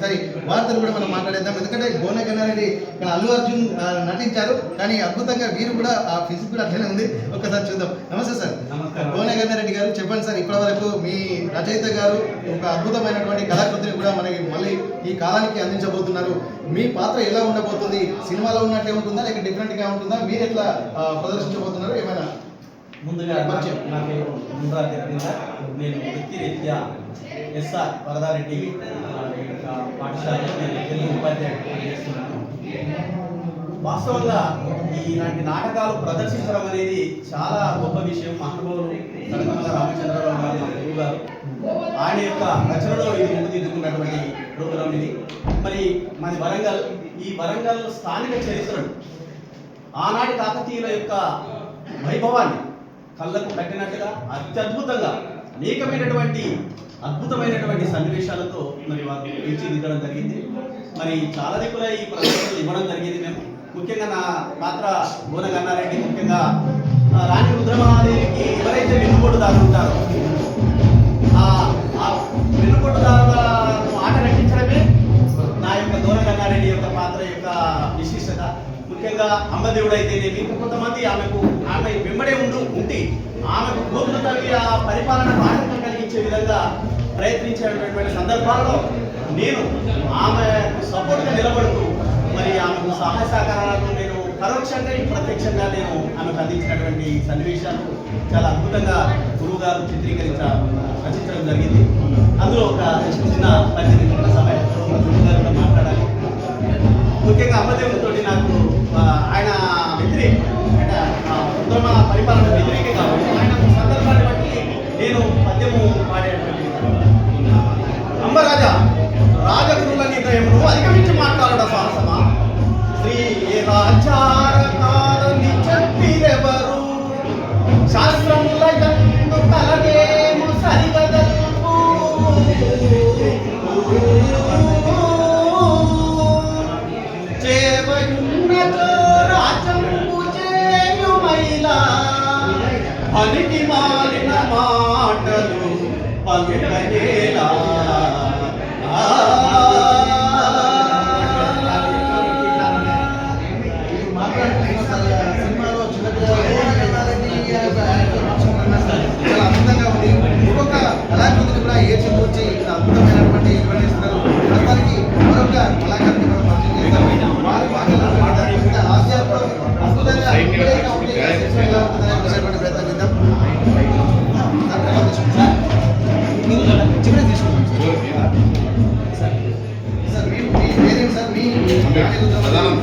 ఒకసారి వార్తలు కూడా మనం మాట్లాడేద్దాం. ఎందుకంటే బోన గన్నారెడ్డి ఇక్కడ అల్లు అర్జున్ నటించారు. కానీ అద్భుతంగా వీరు కూడా ఆ ఫిజిక్ కూడా అట్లనే ఉంది. ఒక్కసారి చూద్దాం. నమస్తే సార్. బోన గన్నారెడ్డి గారు చెప్పండి సార్ ఇప్పటి వరకు మీ రచయిత గారు ఒక అద్భుతమైనటువంటి కళాకృతిని కూడా మనకి మళ్ళీ ఈ కాలానికి అందించబోతున్నారు. మీ పాత్ర ఎలా ఉండబోతుంది? సినిమాలో ఉన్నట్టే ఉంటుందా లేక డిఫరెంట్గా ఉంటుందా? మీరు ఎట్లా ప్రదర్శించబోతున్నారు? ఏమైనా ముందుగా నాకు నా పేరు నేను వృత్తిరీత్యా ఎస్ఆర్ వరదారెడ్డి పాఠశాలలో నేను తెలుగు ఉపాధ్యాయుడు చేస్తున్నాను వాస్తవంగా ఈనాటి నాటకాలు ప్రదర్శించడం అనేది చాలా గొప్ప విషయం. మహానుభావులు కనకమల రామచంద్రరావు గారు మా గురువు గారు. ఆయన యొక్క రచనలో ఇది రూపుదిద్దుకున్నటువంటి ప్రోగ్రాం ఇది. మరి మాది వరంగల్ ఈ వరంగల్ స్థానిక చరిత్రలు ఆనాటి కాకతీయుల యొక్క వైభవాన్ని కళ్ళకు కట్టినట్టుగా అత్యద్భుతంగా అనేకమైనటువంటి అద్భుతమైనటువంటి సన్నివేశాలతో మరి వారు తీర్చిదిద్దడం జరిగింది. మరి చాలా దిక్కుల ఈ ప్రదర్శనలు ఇవ్వడం జరిగింది మేము. ముఖ్యంగా నా పాత్ర గోన గన్నారెడ్డి ముఖ్యంగా రాణి రుద్రమహాదేవికి ఎవరైతే వెన్నుపోటుదారులు ఉంటారో ఆ ఆ వెన్నుపోటుదారులను ఆట రక్షించడమే నా యొక్క దూర గన్నారెడ్డి యొక్క పాత్ర యొక్క విశిష్టత. ముఖ్యంగా అమ్మదేవుడు అయితేనేమి కొంతమంది ఆమెకు ఆమె వెంబడే ఉండు ఉండి ఆమెకు గోపుల తల్లి ఆ పరిపాలన ఆటంకం కలిగించే విధంగా ప్రయత్నించేటటువంటి సందర్భాల్లో నేను ఆమె సపోర్ట్గా నిలబడుతూ మరి ఆమెకు సహాయ సహకారాలను నేను పరోక్షంగా ప్రత్యక్షంగా నేను ఆమెకు అందించినటువంటి సన్నివేశాలు చాలా అద్భుతంగా గురువు గారు చిత్రీకరించ రచించడం జరిగింది. అందులో ఒక చిన్న పద్దెనిమిది నిమిషాల సమయం గురువు గారు కూడా మాట్లాడాలి. ముఖ్యంగా అమ్మదేవుడితో నాకు ఆయన పద్యము పాడేటువంటి అంబరాజా రాజగురుల నిర్ణయమును అధిగమించి మాట్లాడట సాహసమా శ్రీ రాజారకాలని చెప్పిరెవరు శాస్త్రముల యందు కలగేము సరిగదల్పు? చేవయున్నతో రాజంపు చేయుమైలా పనికి మాలిన పలుకనేలా ¿verdad?